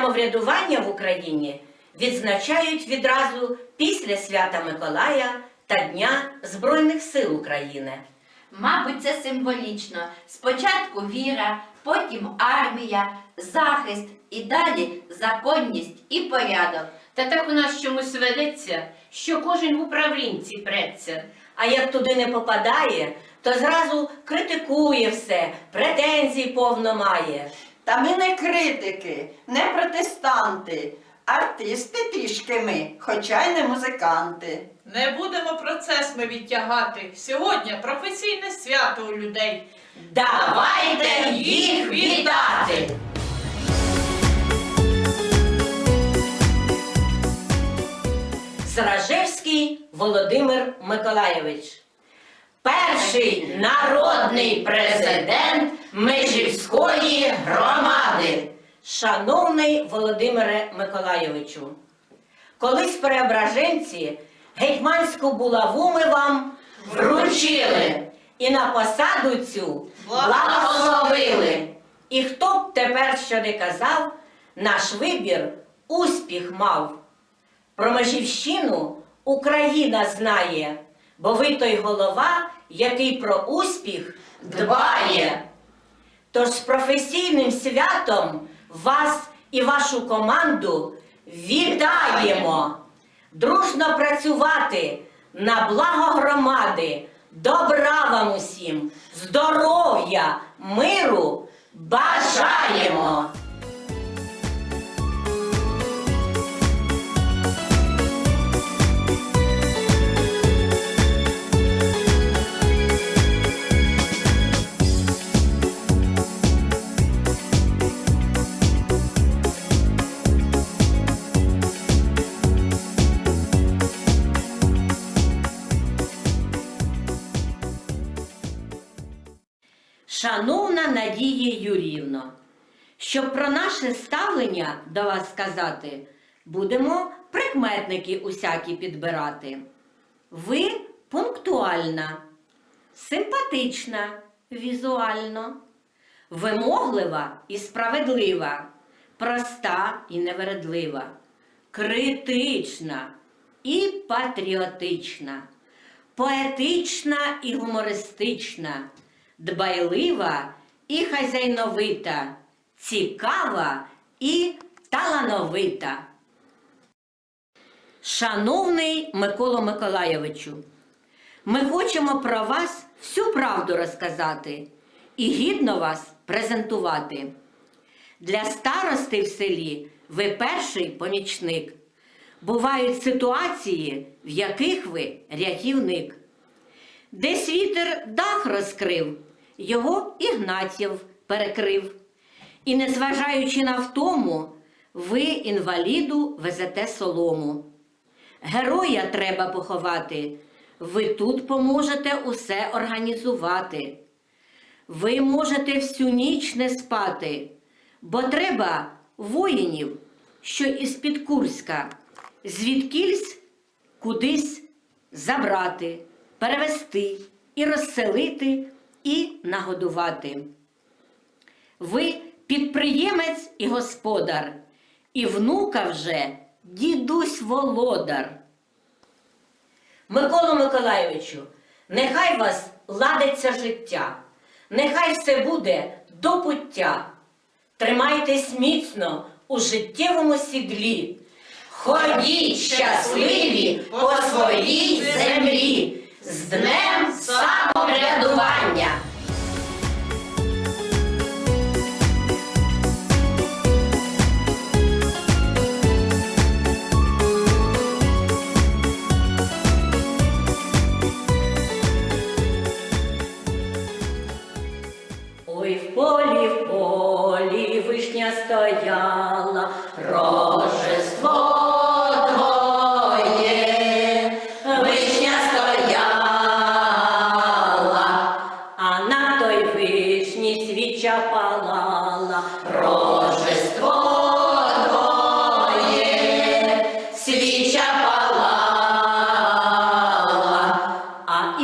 самоврядування в Україні відзначають відразу після свята Миколая та Дня Збройних сил України. Мабуть, це символічно. Спочатку віра, потім армія, захист і далі законність і порядок. Та так у нас чомусь ведеться, що кожен в управлінці преться. А як туди не попадає, то зразу критикує все, претензій повно має. Та ми не критики, не протестанти, артисти трішки ми, хоча й не музиканти. Не будемо процес ми відтягати. Сьогодні професійне свято у людей. Давайте їх вітати! Зражевський Володимир Миколайович. Перший народний президент Межівської громади. Шановний Володимире Миколайовичу, колись преображенці гетьманську булаву ми вам вручили і на посаду цю благословили. І хто б тепер що не казав, наш вибір успіх мав. Про Межівщину Україна знає, бо ви той голова, який про успіх дбає. Тож з професійним святом вас і вашу команду вітаємо! Дружно працювати на благо громади, добра вам усім, здоров'я, миру бажаємо! Шановна Надія Юрівно, щоб про наше ставлення до вас сказати, будемо прикметники усякі підбирати. Ви пунктуальна, симпатична візуально, вимоглива і справедлива, проста і невередлива, критична і патріотична, поетична і гумористична, дбайлива і хазяйновита, цікава і талановита. Шановний Миколо Миколайовичу, ми хочемо про вас всю правду розказати і гідно вас презентувати. Для старости в селі ви перший помічник. Бувають ситуації, в яких ви рятівник. Десь вітер дах розкрив, його Ігнатів перекрив. І, незважаючи на втому, ви інваліду везете солому. Героя треба поховати, ви тут поможете усе організувати. Ви можете всю ніч не спати, бо треба воїнів, що із-під Курська, звідкільсь кудись забрати, перевести і розселити, і нагодувати. Ви підприємець і господар, і внука вже дідусь володар. Миколу Миколайовичу, нехай вас ладиться життя, нехай все буде до пуття. Тримайтесь міцно у життєвому сідлі. Ходіть щасливі по своїй землі з днем самоврядування. Ой, в полі, в полі вишня стояла,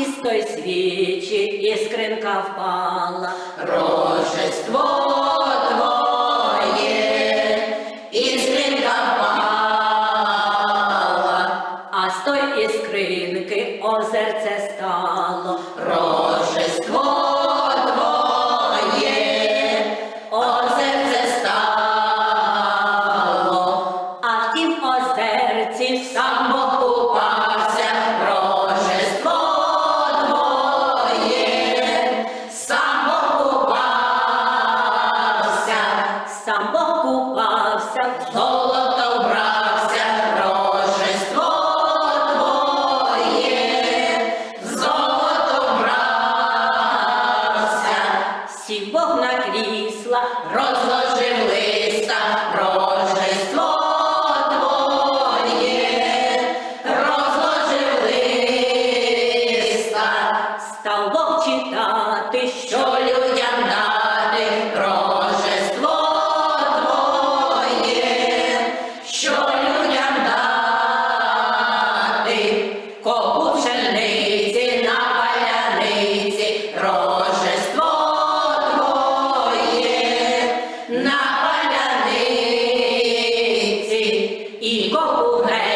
із той свічі іскринка впала, Рожество твоє, іскринка впала, а з той іскринки озерце стало, Рожество 一个不拍